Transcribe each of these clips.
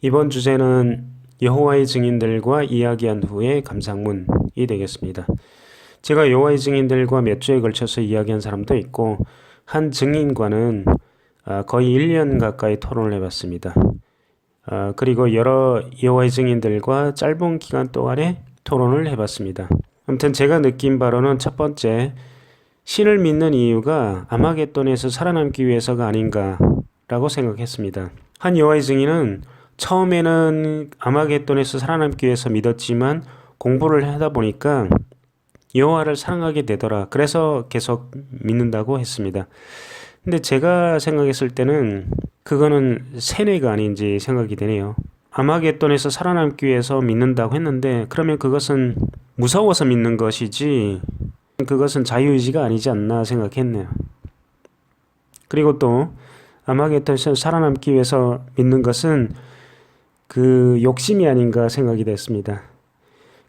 이번 주제는 여호와의 증인들과 이야기한 후의 감상문이 되겠습니다. 제가 여호와의 증인들과 몇 주에 걸쳐서 이야기한 사람도 있고 한 증인과는 아, 거의 1년 가까이 토론을 해봤습니다. 아, 그리고 여러 여호와의 증인들과 짧은 기간 동안에 토론을 해봤습니다. 아무튼 제가 느낀 바로는 첫 번째 신을 믿는 이유가 아마겟돈에서 살아남기 위해서가 아닌가라고 생각했습니다. 한 여호와의 증인은 처음에는 아마겟돈에서 살아남기 위해서 믿었지만 공부를 하다 보니까 여호와를 사랑하게 되더라. 그래서 계속 믿는다고 했습니다. 근데 제가 생각했을 때는 그거는 세뇌가 아닌지 생각이 되네요. 아마겟돈에서 살아남기 위해서 믿는다고 했는데 그러면 그것은 무서워서 믿는 것이지 그것은 자유의지가 아니지 않나 생각했네요. 그리고 또 아마겟돈에서 살아남기 위해서 믿는 것은 그 욕심이 아닌가 생각이 됐습니다.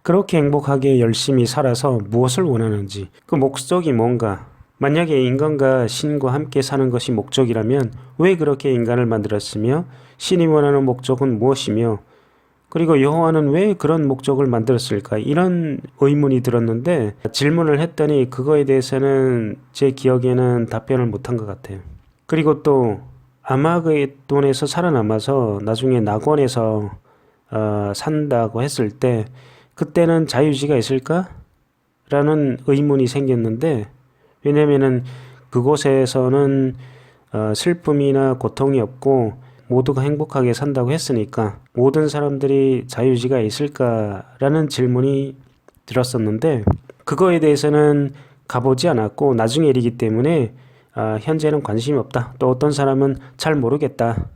그렇게 행복하게 열심히 살아서 무엇을 원하는지 그 목적이 뭔가 만약에 인간과 신과 함께 사는 것이 목적이라면 왜 그렇게 인간을 만들었으며 신이 원하는 목적은 무엇이며 그리고 여호와는 왜 그런 목적을 만들었을까 이런 의문이 들었는데 질문을 했더니 그거에 대해서는 제 기억에는 답변을 못한 것 같아요. 그리고 또 아마겟돈에서 살아남아서 나중에 낙원에서 어, 산다고 했을 때 그때는 자유지가 있을까? 라는 의문이 생겼는데 왜냐면은 그곳에서는 어, 슬픔이나 고통이 없고 모두가 행복하게 산다고 했으니까 모든 사람들이 자유지가 있을까라는 질문이 들었었는데 그거에 대해서는 가보지 않았고 나중에 일이기 때문에 아, 현재는 관심이 없다. 또 어떤 사람은 잘 모르겠다.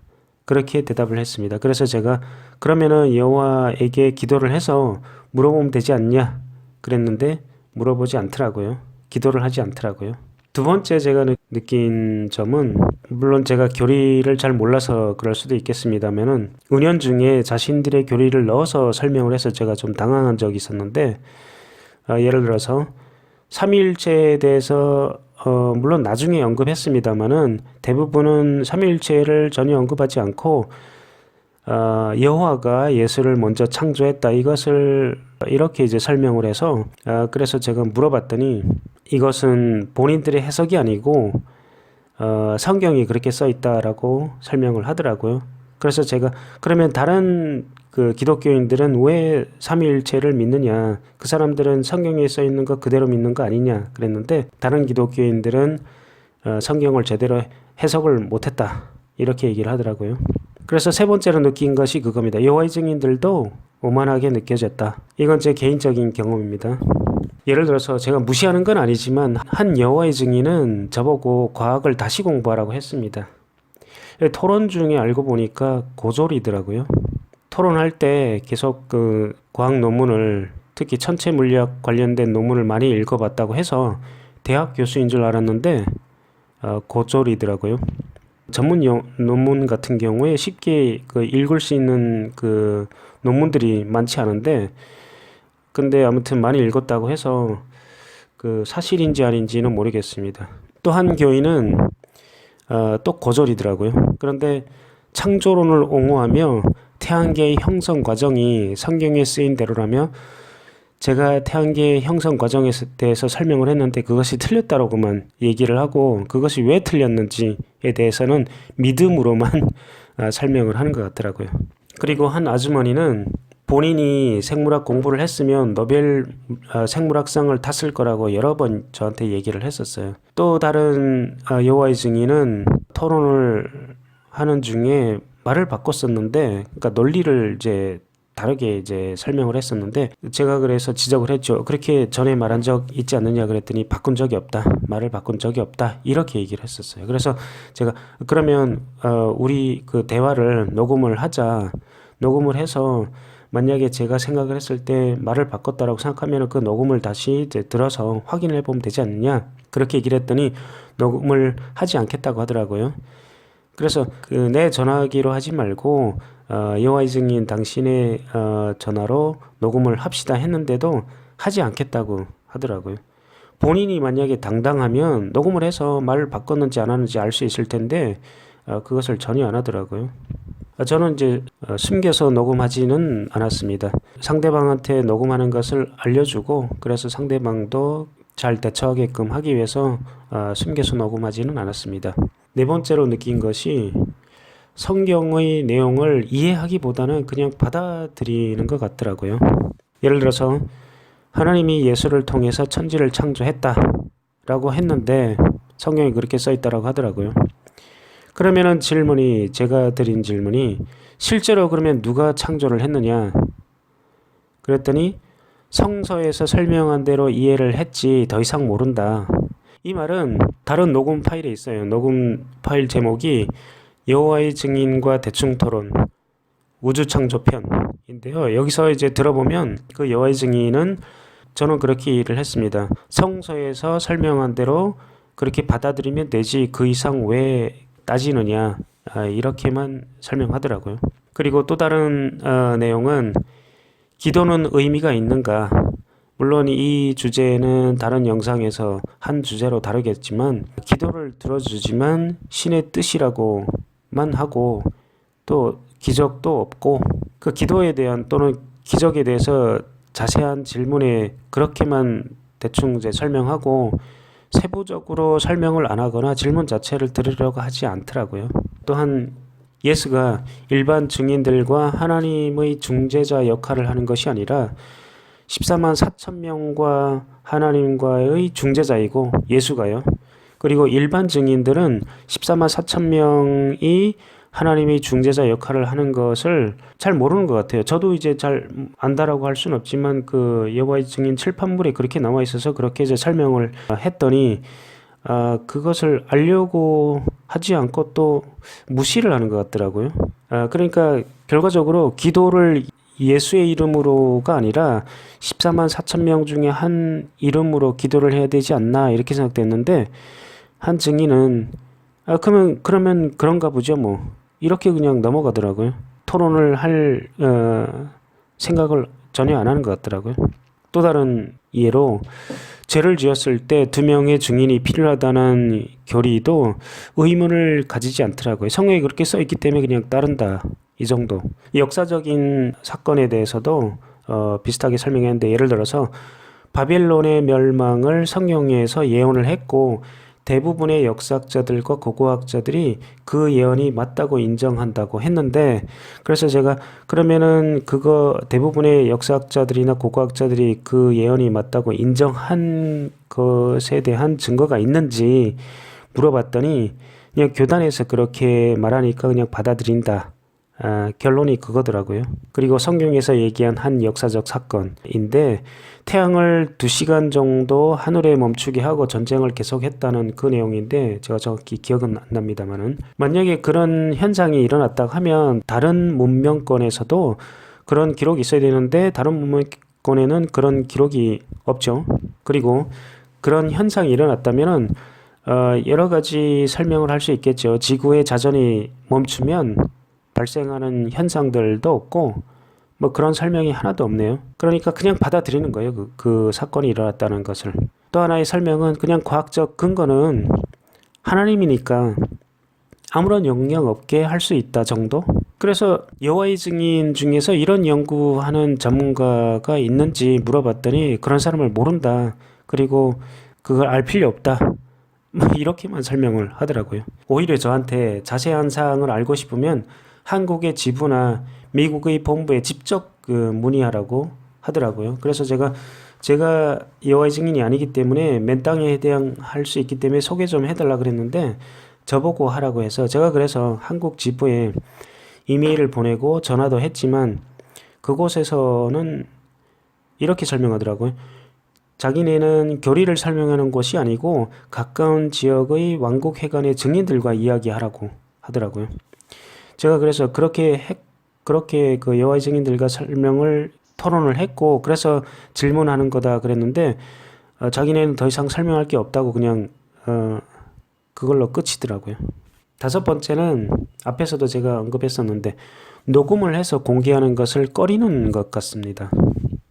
그렇게 대답을 했습니다. 그래서 제가 그러면은 여호와에게 기도를 해서 물어보면 되지 않냐? 그랬는데 물어보지 않더라고요. 기도를 하지 않더라고요. 두 번째 제가 느- 느낀 점은 물론 제가 교리를 잘 몰라서 그럴 수도 있겠습니다만은 은연 중에 자신들의 교리를 넣어서 설명을 해서 제가 좀 당황한 적이 있었는데 아, 예를 들어서 삼위일체에 대해서 어, 물론 나중에 언급했습니다만은 대부분은 삼위일체를 전혀 언급하지 않고 어, 여호와가 예수를 먼저 창조했다 이것을 이렇게 이제 설명을 해서 아, 그래서 제가 물어봤더니 이것은 본인들의 해석이 아니고 어, 성경이 그렇게 써 있다라고 설명을 하더라고요. 그래서 제가 그러면 다른 그 기독교인들은 왜 삼위일체를 믿느냐? 그 사람들은 성경에 써 있는 거 그대로 믿는 거 아니냐? 그랬는데 다른 기독교인들은 어, 성경을 제대로 해석을 못했다 이렇게 얘기를 하더라고요. 그래서 세 번째로 느낀 것이 그겁니다. 여호와의 증인들도 오만하게 느껴졌다. 이건 제 개인적인 경험입니다. 예를 들어서 제가 무시하는 건 아니지만 한 여호와의 증인은 저보고 과학을 다시 공부하라고 했습니다. 토론 중에 알고 보니까 고졸이더라고요. 토론할 때 계속 그 과학 논문을 특히 천체 물리학 관련된 논문을 많이 읽어봤다고 해서 대학 교수인 줄 알았는데 어, 고졸이더라고요. 전문 영, 논문 같은 경우에 쉽게 그 읽을 수 있는 그 논문들이 많지 않은데 근데 아무튼 많이 읽었다고 해서 그 사실인지 아닌지는 모르겠습니다. 또 한 교인은 어, 또 고졸이더라고요. 그런데 창조론을 옹호하며 태양계의 형성 과정이 성경에 쓰인 대로라며 제가 태양계의 형성 과정에 대해서 설명을 했는데 그것이 틀렸다고만 얘기를 하고 그것이 왜 틀렸는지에 대해서는 믿음으로만 아, 설명을 하는 것 같더라고요. 그리고 한 아주머니는 본인이 생물학 공부를 했으면 노벨 아, 생물학상을 탔을 거라고 여러 번 저한테 얘기를 했었어요. 또 다른 아, 여호와의 증인은 토론을 하는 중에 말을 바꿨었는데, 그러니까 논리를 이제 다르게 이제 설명을 했었는데 제가 그래서 지적을 했죠. 그렇게 전에 말한 적 있지 않느냐 그랬더니 바꾼 적이 없다. 말을 바꾼 적이 없다. 이렇게 얘기를 했었어요. 그래서 제가 그러면 어 우리 그 대화를 녹음을 하자. 녹음을 해서 만약에 제가 생각을 했을 때 말을 바꿨다라고 생각하면 그 녹음을 다시 이제 들어서 확인해 보면 되지 않느냐. 그렇게 얘기를 했더니 녹음을 하지 않겠다고 하더라고요. 그래서 그 내 전화기로 하지 말고 어, 여호와의 증인 당신의 어, 전화로 녹음을 합시다 했는데도 하지 않겠다고 하더라고요. 본인이 만약에 당당하면 녹음을 해서 말을 바꿨는지 안 하는지 알 수 있을 텐데 어, 그것을 전혀 안 하더라고요. 아, 저는 이제 어, 숨겨서 녹음하지는 않았습니다. 상대방한테 녹음하는 것을 알려주고 그래서 상대방도 잘 대처하게끔 하기 위해서 어, 숨겨서 녹음하지는 않았습니다. 네 번째로 느낀 것이 성경의 내용을 이해하기보다는 그냥 받아들이는 것 같더라고요. 예를 들어서 하나님이 예수를 통해서 천지를 창조했다라고 했는데 성경에 그렇게 써 있다라고 하더라고요. 그러면은 질문이 제가 드린 질문이 실제로 그러면 누가 창조를 했느냐? 그랬더니 성서에서 설명한 대로 이해를 했지 더 이상 모른다. 이 말은 다른 녹음 파일에 있어요. 녹음 파일 제목이 여호와의 증인과 대충 토론 우주 창조편인데요. 여기서 이제 들어보면 그 여호와의 증인은 저는 그렇게 이해를 했습니다. 성서에서 설명한 대로 그렇게 받아들이면 되지 그 이상 왜 따지느냐 아, 이렇게만 설명하더라고요. 그리고 또 다른 어, 내용은 기도는 의미가 있는가? 물론 이 주제는 다른 영상에서 한 주제로 다루겠지만 기도를 들어주지만 신의 뜻이라고만 하고 또 기적도 없고 그 기도에 대한 또는 기적에 대해서 자세한 질문에 그렇게만 대충 이제 설명하고 세부적으로 설명을 안 하거나 질문 자체를 들으려고 하지 않더라고요. 또한 예수가 일반 증인들과 하나님의 중재자 역할을 하는 것이 아니라 14만 4천 명과 하나님과의 중재자이고 예수가요. 그리고 일반 증인들은 14만 4천 명이 하나님이 중재자 역할을 하는 것을 잘 모르는 것 같아요. 저도 이제 잘 안다라고 할 수는 없지만 그 여호와의 증인 칠판물에 그렇게 나와 있어서 그렇게 이제 설명을 했더니 아, 그것을 알려고 하지 않고 또 무시를 하는 것 같더라고요. 아, 그러니까 결과적으로 기도를 예수의 이름으로가 아니라 14만 4천 명 중에 한 이름으로 기도를 해야 되지 않나 이렇게 생각됐는데 한 증인은 아, 그러면 그러면 그런가 보죠 뭐 이렇게 그냥 넘어가더라고요. 토론을 할 어, 생각을 전혀 안 하는 것 같더라고요. 또 다른 예로 죄를 지었을 때 두 명의 증인이 필요하다는 교리도 의문을 가지지 않더라고요. 성경에 그렇게 써 있기 때문에 그냥 따른다. 이 정도. 역사적인 사건에 대해서도 어, 비슷하게 설명했는데 예를 들어서 바벨론의 멸망을 성경에서 예언을 했고 대부분의 역사학자들과 고고학자들이 그 예언이 맞다고 인정한다고 했는데 그래서 제가 그러면은 그거 대부분의 역사학자들이나 고고학자들이 그 예언이 맞다고 인정한 것에 대한 증거가 있는지 물어봤더니 그냥 교단에서 그렇게 말하니까 그냥 받아들인다. 아, 결론이 그거더라고요. 그리고 성경에서 얘기한 한 역사적 사건인데 태양을 두시간 정도 하늘에 멈추게 하고 전쟁을 계속했다는 그 내용인데 제가 정확히 기억은 안 납니다만은 만약에 그런 현상이 일어났다고 하면 다른 문명권에서도 그런 기록이 있어야 되는데 다른 문명권에는 그런 기록이 없죠. 그리고 그런 현상이 일어났다면은 어, 여러 가지 설명을 할 수 있겠죠. 지구의 자전이 멈추면 발생하는 현상들도 없고 뭐 그런 설명이 하나도 없네요. 그러니까 그냥 받아들이는 거예요. 그, 그 사건이 일어났다는 것을. 또 하나의 설명은 그냥 과학적 근거는 하나님이니까 아무런 영향 없게 할 수 있다 정도? 그래서 여호와의 증인 중에서 이런 연구하는 전문가가 있는지 물어봤더니 그런 사람을 모른다. 그리고 그걸 알 필요 없다. 뭐 이렇게만 설명을 하더라고요. 오히려 저한테 자세한 사항을 알고 싶으면 한국의 지부나 미국의 본부에 직접 그 문의하라고 하더라고요. 그래서 제가 제가 여호와의 증인이 아니기 때문에 맨 땅에 대한 할수 있기 때문에 소개 좀 해달라 그랬는데 저보고 하라고 해서 제가 그래서 한국 지부에 이메일을 보내고 전화도 했지만 그곳에서는 이렇게 설명하더라고요. 자기네는 교리를 설명하는 곳이 아니고 가까운 지역의 왕국 회관의 증인들과 이야기하라고 하더라고요. 제가 그래서 그렇게 했, 그렇게 그 여호와의 증인들과 설명을 토론을 했고 그래서 질문하는 거다 그랬는데 어, 자기네는 더 이상 설명할 게 없다고 그냥 어, 그걸로 끝이더라고요. 다섯 번째는 앞에서도 제가 언급했었는데 녹음을 해서 공개하는 것을 꺼리는 것 같습니다.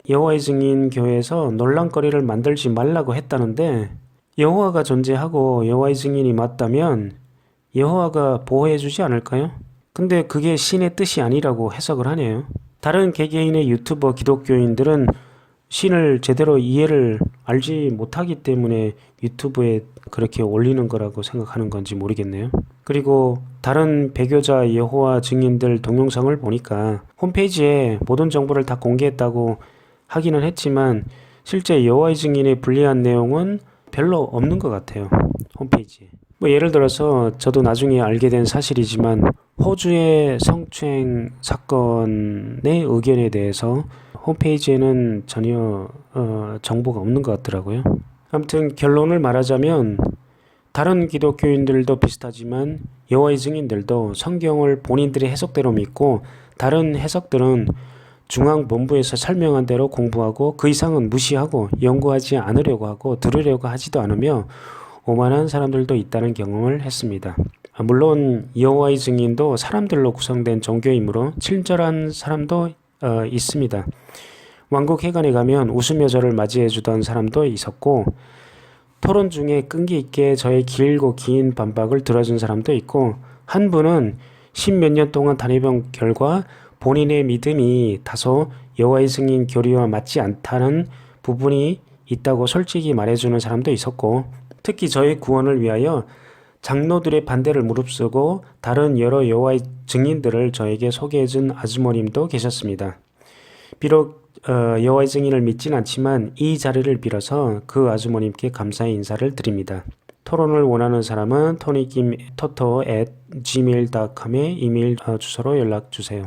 여호와의 증인 교회에서 논란거리를 만들지 말라고 했다는데 여호와가 존재하고 여호와의 증인이 맞다면 여호와가 보호해 주지 않을까요? 근데 그게 신의 뜻이 아니라고 해석을 하네요. 다른 개개인의 유튜버 기독교인들은 신을 제대로 이해를 알지 못하기 때문에 유튜브에 그렇게 올리는 거라고 생각하는 건지 모르겠네요. 그리고 다른 배교자 여호와 증인들 동영상을 보니까 홈페이지에 모든 정보를 다 공개했다고 하기는 했지만 실제 여호와의 증인의 불리한 내용은 별로 없는 것 같아요. 홈페이지에. 뭐 예를 들어서 저도 나중에 알게 된 사실이지만 호주의 성추행 사건의 의견에 대해서 홈페이지에는 전혀 어, 정보가 없는 것 같더라고요. 아무튼 결론을 말하자면 다른 기독교인들도 비슷하지만 여호와의 증인들도 성경을 본인들의 해석대로 믿고 다른 해석들은 중앙 본부에서 설명한 대로 공부하고 그 이상은 무시하고 연구하지 않으려고 하고 들으려고 하지도 않으며 오만한 사람들도 있다는 경험을 했습니다. 아, 물론 여호와의 증인도 사람들로 구성된 종교이므로 친절한 사람도 어, 있습니다. 왕국 해관에 가면 웃으며 저를 맞이해 주던 사람도 있었고 토론 중에 끈기 있게 저의 길고 긴 반박을 들어준 사람도 있고 한 분은 십몇 년 동안 다녀본 결과 본인의 믿음이 다소 여호와의 증인 교리와 맞지 않다는 부분이 있다고 솔직히 말해주는 사람도 있었고 특히 저의 구원을 위하여 장로들의 반대를 무릅쓰고 다른 여러 여호와의 증인들을 저에게 소개해준 아주머님도 계셨습니다. 비록 어, 여호와의 증인을 믿진 않지만 이 자리를 빌어서 그 아주머님께 감사의 인사를 드립니다. 토론을 원하는 사람은 토니김 토토 at gmail.com에 이메일 어, 주소로 연락 주세요.